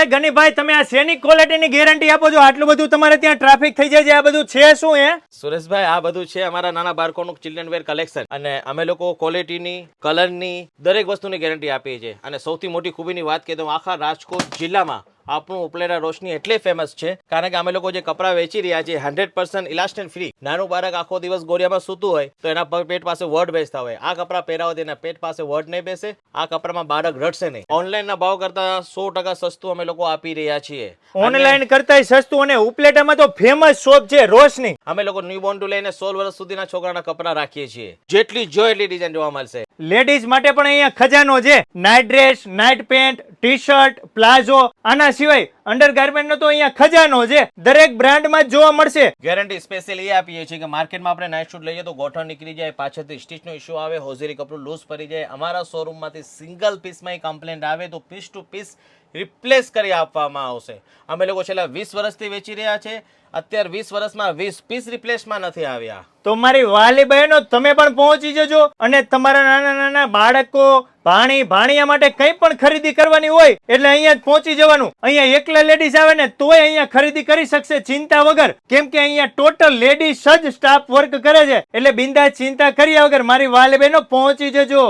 એ ગનીભાઈ, તમે આ શેની ક્વોલિટીની ગેરંટી આપો છો. આટલું બધું તમારે ત્યાં ટ્રાફિક થઈ જાય છે. આ બધું છે શું હે સુરેશભાઈ, આ બધું છે અમારા નાના બાળકોનું ચિલ્ડ્રન વેર કલેક્શન અને અમે લોકો ક્વોલિટીની કલરની દરેક વસ્તુની ગેરંટી આપીએ છીએ. અને સૌથી મોટી ખૂબીની વાત કરીએ તો આખા રાજકોટ જિલ્લામાં આપણું ઉપલેરા રોશની એટલે ફેમસ છે કારણ કે અમે લોકો જે કપડાં વેચી રહ્યા છે હંડ્રેડ પર્સન્ટ ઇલાસ્ટન ફ્રી નાનું બાળક આખો દિવસ ગોળિયામાં સૂતું હોય તો એના પેટ પાસે વર્ડ બેસતા હોય. આ કપડાં પહેરાવો તો એના પેટ પાસે વર્ડ નહીં બેસે આ કપડામાં બાળક રડશે નહીં. ઓનલાઈનના ભાવ કરતા સો ટકા સસ્તું અમે લોકો આપી રહ્યા છીએ. ઓનલાઈન કરતા સસ્તું અને ઉપલેટામાં તો ફેમસ શોપ છે રોશની. અમે લોકો ન્યૂબોર્ન ટુ લઈને સોળ વર્ષ સુધીના છોકરાના કપડાં રાખીએ છીએ. જેટલી જો એટલી ડિઝાઇન જોવા મળશે. લેડીઝ માટે પણ અહીંયા ખજાનો છે. Night dress night pant T shirt palazzo આના સિવાય અંડરગાર્મેન્ટ નો તો અહીંયા ખજાનો છે. દરેક બ્રાન્ડમાં જ જોવા મળશે. ગેરંટી સ્પેશિયલ એ આપીએ છીએ કે માર્કેટમાં આપણે નાઇટ શૂટ લઈએ તો ગોઠણ નીકળી જાય, પાછળથી સ્ટીચનો ઇશ્યુ આવે હોઝેરી કપડું લૂઝ પડી જાય, અમારા શોરૂમમાંથી સિંગલ પીસમાં કમ્પ્લેન્ટ આવે તો પીસ ટુ પીસ રિપ્લેસ કરી આપવામાં આવશે. અમે લોકો છેલ્લા વીસ વર્ષથી વેચી રહ્યા છે. અત્યારે વીસ વર્ષમાં વીસ પીસ રિપ્લેસમાં નથી આવ્યા. તો મારી વાલી બહેનો, તમે પણ પહોંચી જજો અને તમારા નાના નાના બાળકો ભાણી ભાણિયા માટે કંઈ પણ ખરીદી કરવાની હોય, એટલે અહીંયા પહોંચી જવાનું. અહીંયા એકલા લેડીઝ આવે ને, તોય અહીંયા ખરીદી કરી શકશે ચિંતા વગર. કેમ કે અહીંયા ટોટલ લેડીઝ જ સ્ટાફ વર્ક કરે છે. એટલે બિંદા ચિંતા કર્યા વગર મારી વાલી બહેનો પહોંચી જજો.